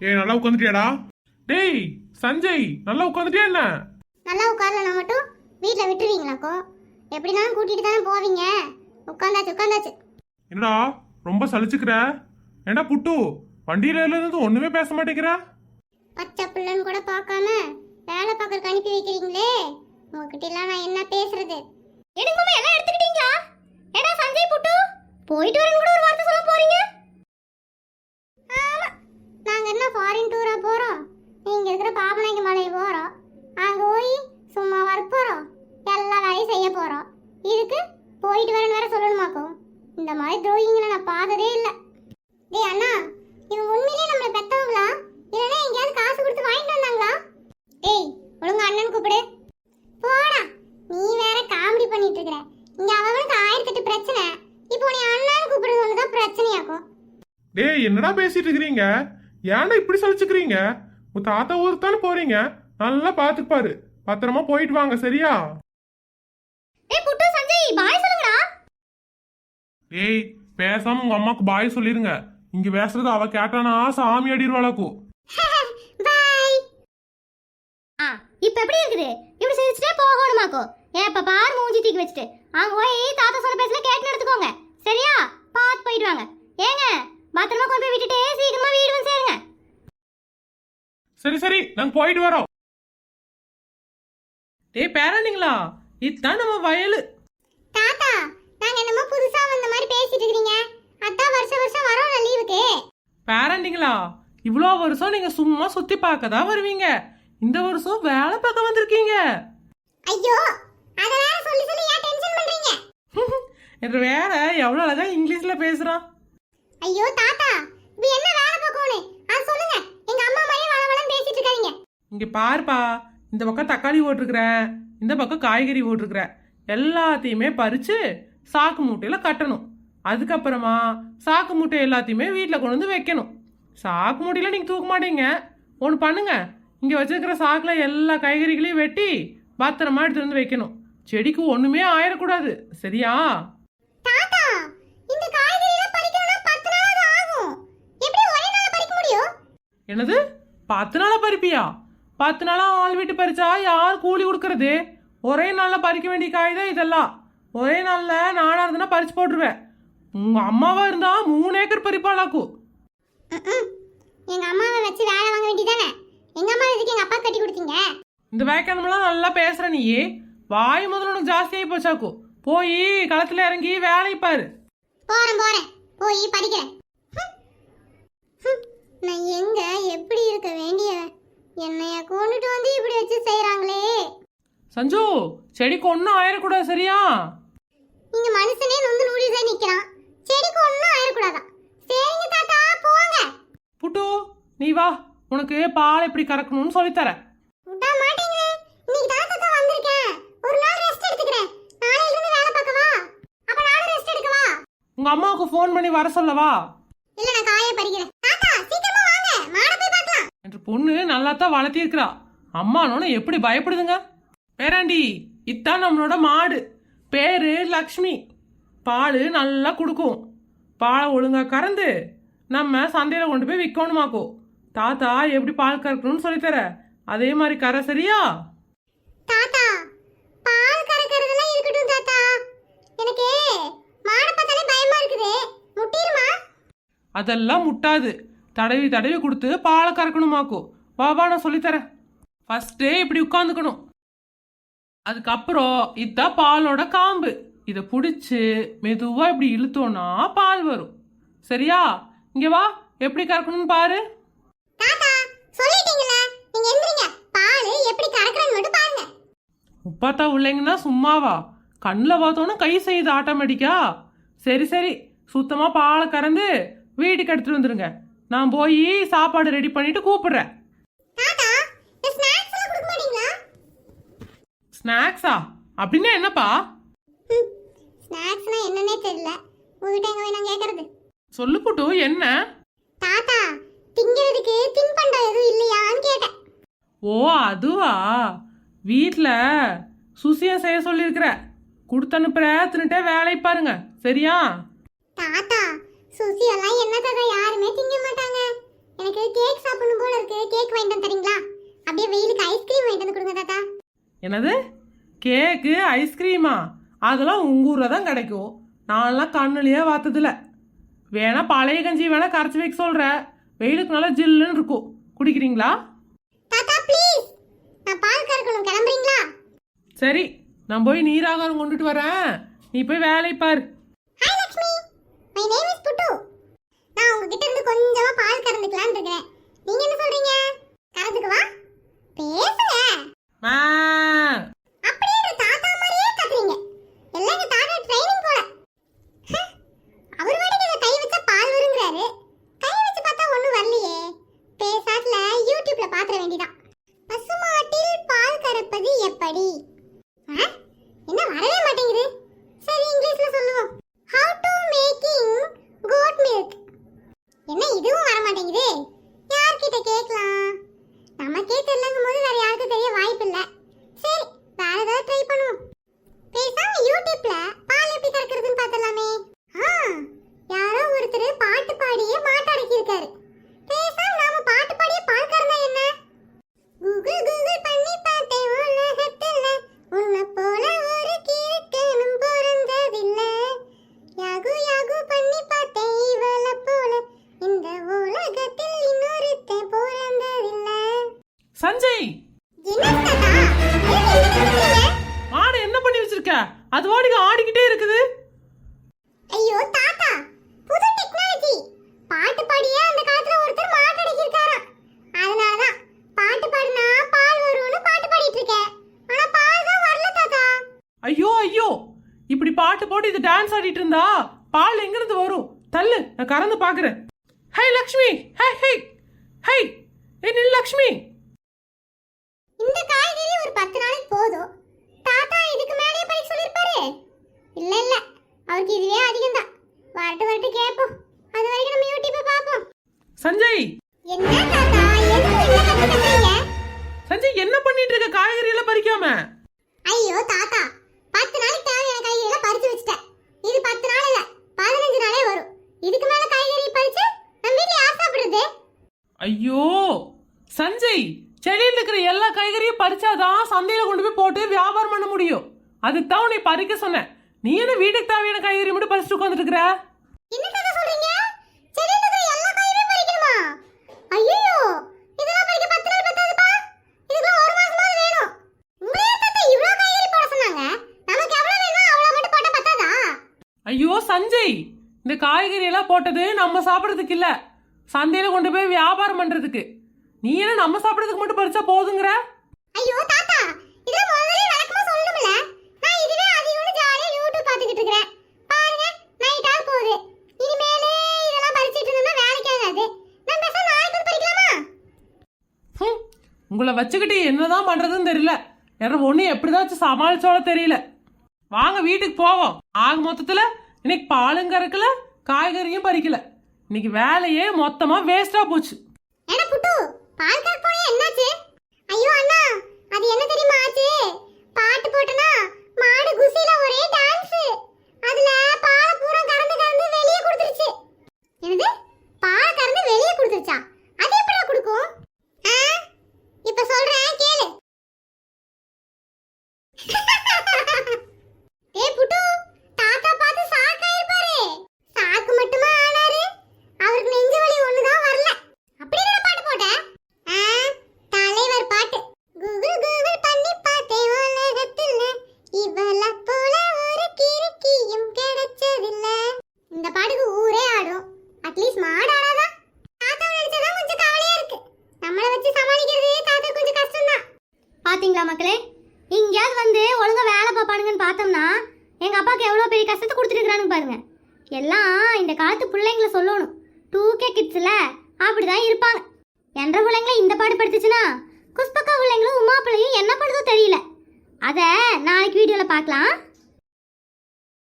ஏய் நல்லா உட்காந்துட்டியாடா டேய் சஞ்சய் நல்லா உட்காந்துட்டியா என்ன? நல்லா உட்காரலனா மட்டும் வீட்டில் விட்டுருவீங்களாக்கோ? எப்படினாலும் கூட்டிட்டு தானே போவீங்க. உட்காந்தாச்சு உட்காந்தாச்சு. என்னடா ரொம்ப சலிச்சுக்கிற? ஏண்டா புட்டு வண்டியில இருந்து ஒண்ணுமே பேச மாட்டேங்கிற? பச்சை பிள்ளைன்னு கூட பார்க்காம வேலை பார்க்கறக்கு அனுப்பி வைக்கிறீங்களே. உங்ககிட்ட எல்லாம் நான் என்ன பேசுறது? எனக்கு எல்லாம் எடுத்துக்கிட்டீங்களா? ஏடா சஞ்சய் புட்டு போயிட்டு வரேன்னு கூட ஒரு வார்த்தை சொல்ல போறீங்க? நாங்க என்ன ஃபாரின் டூரா போறோம்? நீங்க இருக்கிற பாபநாயக்க மலை போறோம். அங்கே போய் சும்மா ஒர்க் போகிறோம் எல்லா வேலையும் செய்ய போறோம். இதுக்கு போயிட்டு வரேன்னு வேற சொல்லணுமாக்கும்? இந்த மாதிரி துரோகிங்களை நான் பார்த்ததே இல்லை. டேய் அண்ணா இவங்க உண்மையிலேயே நம்மளை பெத்தவங்களா? இல்லைன்னா எங்கேயாவது காசு கொடுத்து வாங்கிட்டு வந்தாங்களா? ஏய் ஒழுங்கா அண்ணன் கூப்பிடு. போடா நீ வேற காமெடி பண்ணிட்டு இருக்கிற. இங்க அவனுக்கு ஆயிரத்தெட்டு பிரச்சனை. இப்போ நீ அண்ணன் கூப்பிடுறது தான் பிரச்சனையாக்கும். டேய் என்னடா பேசிட்டு இருக்கிறீங்க? ஏன்டா இப்படி சலிச்சுக்கிறீங்க? உன் தாத்தா ஊருக்கு தானே போறீங்க? நல்லா பாத்துப்பாரு. பத்திரமா போயிட்டு வாங்க சரியா? ஏய் புட்டு சஞ்சய் பாய் சொல்லுங்கடா. ஏய் பேசாம உங்க அம்மாக்கு பாய் சொல்லிருங்க. இங்க பேசுறது அவ கேட்டானா சாமி அடிடுவாளாக்கும் பாய். ஆ இப்போ எப்படி இருக்குது? இப்படி சிரிச்சுட்டே போகணுமாக்கோ? ஏப்ப பார் மூஞ்சி தூக்கி வச்சுட்டு. அங்க போய் தாத்தா சொன்ன பேசல கேட்டு நடத்துக்கோங்க சரியா? பார்த்து போயிட்டு வாங்க. ஏங்க? பத்திரமா கொண்டு போய் விட்டுட்டு சீக்கிரமா வீடு வந்து சேருங்க. சரி சரி நாங்க போயிட்டு வரோம். டேய் பேரண்டிங்களா இதுதான் நம்ம வயலு. தாத்தா நாங்க என்னமோ புதுசா வந்த மாதிரி பேசிட்டு இருக்கீங்க அதான் வருஷம் வருஷம் வரோம்ல லீவுக்கு. பேரண்டிங்களா இவ்வளோ வருஷம் நீங்க சும்மா சுத்தி பார்க்க தான் வருவீங்க. இந்த வருஷம் வேலை பார்க்க வந்திருக்கீங்க. ஐயோ அத வேற சொல்லி சொல்லி ஏன் டென்ஷன் பண்றீங்க? வேற எவ்வளோ அழகா இங்கிலீஷ்ல பேசுறான். ஐயோ தாத்தா இது என்ன வேலை பார்க்கணும் அது சொல்லுங்க. எங்க அம்மா மாதிரி வள வளன்னு பேசிட்டு இருக்காதீங்க. இங்க பாருப்பா இந்த பக்கம் தக்காளி போட்டிருக்கிறேன் இந்த பக்கம் காய்கறி போட்டிருக்கிறேன் எல்லாத்தையுமே பறிச்சு சாக்கு மூட்டையில கட்டணும். அதுக்கப்புறமா சாக்கு மூட்டை எல்லாத்தையுமே வீட்டில் கொண்டு வந்து வைக்கணும். சாக்கு மூட்டையில நீங்கள் தூக்க மாட்டீங்க. ஒன்று பண்ணுங்க. இங்கே வச்சிருக்கிற சாக்கில் எல்லா காய்கறிகளையும் வெட்டி பத்திரமா எடுத்துட்டு வந்து வைக்கணும். செடிக்கு ஒன்றுமே ஆயிடக்கூடாது சரியா? தாத்தா இந்த காய்கறி எல்லாம் பறிக்கணும்னா பத்து நாள் ஆகும் எப்படி ஒரே நாள்ல பறிக்க முடியும் என்னது? பத்து நாளா பறிப்பியா பத்து நாளா ஆள் வீட்டு பறிச்சா யார் கூலி கொடுக்கறது? ஒரே நாள்ல பறிக்க வேண்டிய காய் தான் இதெல்லாம். ஒரே நாள்ல நானா இருந்தனா பறிச்சு போட்டுருவேன். உங்க அம்மாவா இருந்தா மூணு ஏக்கர் பறிப்பாளாக்கும் ம்ம். எங்க அம்மாவை வச்சு வேலை வாங்க வேண்டியதானே? எங்க அம்மா இதுக்கு எங்க அப்பா கட்டி கொடுத்தீங்க? இந்த வேக்கனமெல்லாம் நல்லா பேசுற நீ. வாய் முதல்ல உனக்கு ஜாஸ்தியாகி போச்சாக்கும் போய் களத்துல இறங்கி வேலையை பாரு. போறேன் போறேன். போய் படிக்கிறேன். நான் எங்க? எப்படி இருக்க வேண்டிய? என்னைய கொண்டுட்டு வந்து இப்படி வச்சு செய்றாங்களே. சஞ்சு செடிக்கு ஒன்றும் ஆயிடக்கூடாது சரியா? இங்க மனுஷனே நொந்து நூடிதான் நிக்கிறான். செடிக்கு ஒண்ணும் ஆயிடக்கூடாதான் சரிங்க தாத்தா போங்க. புட்டு நீ வா. உனக்கு பால் எப்படி கறக்கணும்னு சொல்லித்தரேன். விட மாட்டேங்கிறே இன்னைக்கு தான் தாத்தா வந்திருக்கேன். ஒரு நாள் ரெஸ்ட் எடுத்துக்கிறேன். நாளையில இருந்து வேலை பார்க்கவா அப்ப நானும் ரெஸ்ட் எடுக்கவா உங்க அம்மாவுக்கு ஃபோன் பண்ணி வர சொல்லவா இல்ல நான் காயை பறிக்கிறேன் தாத்தா சீக்கிரமா வாங்க மாட போய் பார்க்கலாம் என்ற பொண்ணு நல்லா தான் வளர்த்திருக்கிறா அம்மானோட எப்படி பயப்படுதுங்க? பேராண்டி இதான் நம்மளோட மாடு. பேரு லக்ஷ்மி. பால் நல்லா கொடுக்கும். பாலை ஒழுங்கா கறந்து நம்ம சந்தையில் கொண்டு போய் விற்கணுமாக்கோ தாத்தா எப்படி பால் கறக்கணும்னு சொல்லித்தர அதே மாதிரி கரை சரியா? தாத்தா பால் கறக்கறதெல்லாம் இருக்கட்டும் தாத்தா. எனக்கு மாட பார்த்தாலே பயமா இருக்குது. முட்டிருமா அதெல்லாம் முட்டாது. தடவி தடவி கொடுத்து பாலை கறக்கணுமாக்கோ? வா வா நான் சொல்லித்தரேன். ஃபஸ்ட்டே இப்படி உட்காந்துக்கணும் அதுக்கப்புறம் இதான் பாலோட காம்பு. இதை பிடிச்சி மெதுவாக இப்படி இழுத்தோன்னா பால் வரும். சரியா? இங்கே வா எப்படி கறக்கணும்னு பாரு. முப்பாத்தா உள்ளைங்கன்னா சும்மாவா? கண்ணில் பார்த்தோன்னா கை செய்யுது ஆட்டோமேட்டிக்கா. சரி சரி சுத்தமாக பாலை கறந்து வீட்டுக்கு எடுத்துட்டு வந்துருங்க. நான் போய் சாப்பாடு ரெடி பண்ணிட்டு கூப்பிடுறேன். ஸ்நாக்ஸ் அப்படின்னா என்னப்பா? ஸ்நாக்ஸ்னா என்னன்னே தெரியல. உங்ககிட்ட எங்க நான் கேக்குறது? சொல்லு புட்டு என்ன? தாத்தா திங்கிறதுக்கு தின்பண்டம் எதுவும் இல்லையான்னு கேட்டேன். ஓ அதுவா? வீட்டில் சுசியா செய்ய சொல்லியிருக்கிற. கொடுத்து அனுப்புற தின்னுட்டே வேலை பாருங்க. சரியா? தாத்தா சுசி எல்லாம் என்ன தாத்தா யாருமே திங்க மாட்டாங்க. எனக்கு கேக் சாப்பிடணும் போல இருக்கு. கேக் வாங்கிட்டு வந்து தரீங்களா? அப்படியே வெயிலுக்கு ஐஸ்கிரீம் வாங்கிட்டு வந்து கொடுங்க தாத்தா. என்னது? கேக்கு ஐஸ்கிரீமா அதெல்லாம் உங்க ஊர்ல தான் கிடைக்கும். நான்லாம் கண்ணுலயே பார்த்ததில்ல வேணா பழைய கஞ்சி வேணா கரைச்சி வைக்க சொல்ற. வெயிலுக்கு நல்லா ஜில்லுன்னு இருக்கும். குடிக்கிறீங்களா? தாத்தா ப்ளீஸ் நான் பால் கறக்கணும். கிளம்புறீங்களா? சரி நான் போய் நீராகாரம் கொண்டுட்டு வரேன். நீ போய் வேலை பாரு. ஆடிக்கிட்டே இருக்குது. ஐயோ தாத்தா புது டெக்னாலஜி பாட்டு பாடியே? அந்த காலத்துல ஒருத்தர் மாட்டு அடக்கியிருக்காராம் அதனாலதான் பாட்டு பாடினா பால் வரும்னு பாட்டு பாடிட்டு இருக்கேன். ஆனா பால் தான் வரல தாத்தா. ஐயோ ஐயோ இப்படி பாட்டு போட்டு இது டான்ஸ் ஆடிட்டு இருந்தா பால் எங்கிருந்து வரும்? தள்ளு நான் கறந்து பாக்குறேன். Hi Lakshmi! Hi hi! Hi ஏ நில் லக்ஷ்மி! இந்த காய்கறி ஒரு பத்து நாளைக்கு போதும். தாத்தா இதுக்கு மேலே பறிக்க சொல்லிருப்பாரு. இல்ல இல்ல. அவருக்கு இதுவே அதிகம் தான் வரட்டு வரட்டு கேட்போம். அது வரைக்கும் நம்ம யூடியூப்பை பார்ப்போம். சஞ்சய்! என்ன தாத்தா? எதுக்கு என்ன சஞ்சய் என்ன பண்ணிட்டு இருக்க? காய்கறி எல்லாம் பறிக்காம? ஐயோ தாத்தா. பத்து நாளைக்கு தேவையான காய்கறிகளை பறிச்சு வச்சுட்டேன். இது பத்து நாள் இல்ல பதினஞ்சு நாளே வரும். இதுக்கு மேல காய்கறி பறிச்சு நம்ம வீட்ல யார் சாப்பிடுறது? ஐயோ! சஞ்சய் செடியில் இருக்கிற எல்லா காய்கறியும் பறிச்சாதான் சந்தையில கொண்டு போய் போட்டு வியாபாரம் பண்ண முடியும். அதுக்கு தான் உன்னை பறிக்க சொன்னேன். நீ என்ன வீட்டுக்கு தேவையான காய்கறி மட்டும் பறிச்சுட்டு உட்காந்துட்டு இருக்கிற ஐயோ சஞ்சய் இந்த காய்கறி எல்லாம் போட்டது நம்ம சாப்பிட்றதுக்கு இல்ல. சந்தையில கொண்டு போய் வியாபாரம் பண்றதுக்கு. நீ என்ன நம்ம சாப்பிட்றதுக்கு மட்டும் பறிச்சா போதுங்கிற ஐயோ தாத்தா இதெல்லாம் முதல்ல விளக்கமா சொல்லணும்ல நான் இதுவே அதிகம்னு ஜாலியா யூடியூப் பார்த்துக்கிட்டு இருக்கிறேன் பாருங்க நைட் ஆக போகுது இனிமேலே இதெல்லாம் பறிச்சிட்டு இருந்தோம்னா வேலைக்கு ஆகாது நம்ம பேச நாளைக்கு வந்து பறிக்கலாமா ஹம், உங்களை வச்சுக்கிட்டு என்னதான் பண்ணுறதுன்னு தெரியல. யாரும் ஒண்ணு எப்படிதான் வச்சு சமாளிச்சோட தெரியல. வாங்க வீட்டுக்கு போவோம். ஆக மொத்தத்தில் இன்னைக்கு பாலும் கறக்கல காய்கறியும் பறிக்கல. இன்னைக்கு வேலையே மொத்தமாக வேஸ்டா போச்சு. என்ன புட்டு பால் கறக்க போனியா என்னாச்சு? ஐயோ அண்ணா அது என்ன தெரியுமா ஆச்சு? பாட்டு போட்டனா மாடு குசில ஒரே டான்ஸ் அதுல பால் பூரா கறந்து கறந்து வெளியே கொடுத்துருச்சு. என்னது? பால் கறந்து வெளியே கொடுத்துருச்சா அது எப்படிடா கொடுக்கும் ஆ இப்ப சொல்றேன் கேளு ஏய் புட்டு தாத்தா பார்த்து சாக்காயிருப்பாரு சாக்கு மட்டுமா ஆனாரு அவருக்கு நெஞ்சு வலி ஒண்ணுதான் வரல அப்படி என்ன பாட்டு போட்ட ஆ, தலைவர் பாட்டு கூகுள் கூகுள் பண்ணி பார்த்தேன் உலகத்துல இவள போல ஒரு கிறுக்கியும் கிடைச்சதில்ல இந்த பாட்டுக்கு ஊரே ஆடும் அட்லீஸ்ட் மாடு ஆடாதா தாத்தா நினைச்சதான் கொஞ்சம் கவலையா இருக்கு நம்மள வச்சு சமாளிக்கிறது தாத்தா கொஞ்சம் கஷ்டம்தான் பாத்தீங்களா மக்களே எங்கேயாவது வந்து ஒழுங்கா வேலை பார்ப்பானுங்கன்னு பார்த்தோம்னா எங்க அப்பாவுக்கு எவ்வளோ பெரிய கஷ்டத்தை கொடுத்துருக்குறானுங்க பாருங்க. எல்லாம் இந்த காலத்து பிள்ளைங்கள சொல்லணும். டூ கே கிட்ஸ்ல அப்படிதான் இருப்பாங்க. என்ற பிள்ளைங்கள இந்த பாடு படுத்துச்சுன்னா குஸ்பக்கா பிள்ளைங்களும் உமா பிள்ளையும் என்ன பண்ணுதோ தெரியல. அதை நாளைக்கு வீடியோவில் பார்க்கலாம்.